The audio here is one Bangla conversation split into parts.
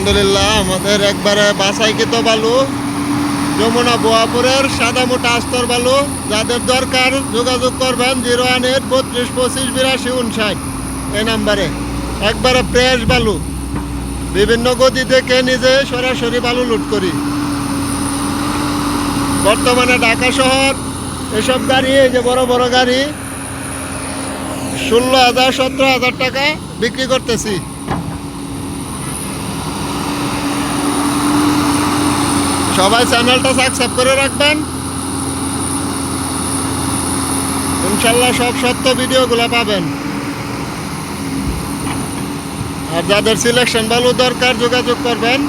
আলহামদুলিল্লাহ, আমাদের একবারে বাসাইকৃত বালু, যমুনা বোয়াপুরের সাদা মোটা আস্তর বালু, যাদের দরকার যোগাযোগ করবেন জিরো ওয়ান এইট বত্রিশ পঁচিশ বিরাশি উনষাট এই নাম্বারে। একবারে ফ্রেশ বালু, বিভিন্ন গদি থেকে নিজে সরাসরি বালু লুট করি। বর্তমানে ঢাকা শহর, এসব গাড়ি, এই যে বড় বড় গাড়ি, ষোলো হাজার সতেরো হাজার টাকা বিক্রি করতেছি। সবাই চ্যানেলটা সাবস্ক্রাইব করে রাখবেন। ইনশাল্লাহ সব সত্য ভিডিওগুলো পাবেন। আর যাদের সিলেকশন ভালো দরকার যোগাযোগ করবেন,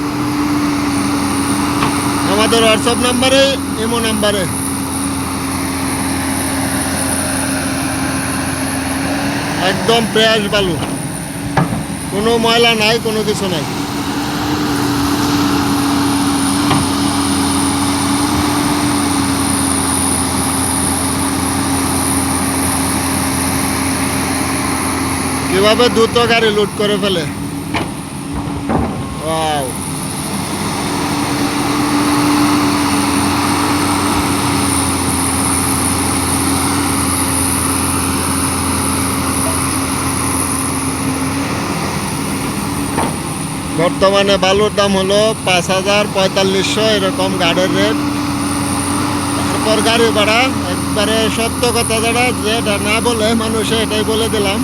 আমাদের হোয়াটসঅ্যাপ নাম্বারে ইমো নাম্বারে একদম প্রেয়াস বালু। কোনো ময়লা নাই, কোনো কিছু নাই। কীভাবে দ্রুত গাড়ি লুট করে ফেলে। বর্তমানে বালুর দাম হলো পাঁচ হাজার পঁয়তাল্লিশশো, এরকম গাড়ির রেট তারপর গাড়ি ভাড়া, একবারে সত্য কথা যারা যেটা না বলে মানুষে এটাই বলে দিলাম।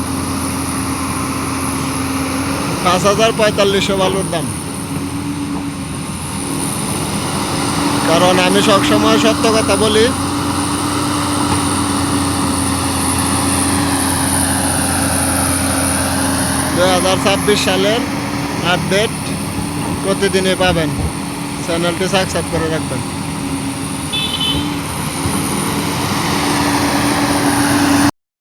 পাঁচ হাজার পঁয়তাল্লিশশো বালুর দাম। কারণ আমি সবসময় সত্য কথা বলি দু হাজার ছাব্বিশ সালের আপডেট প্রতিদিনই পাবেন। চ্যানেলটি সাবস্ক্রাইব করে রাখবেন।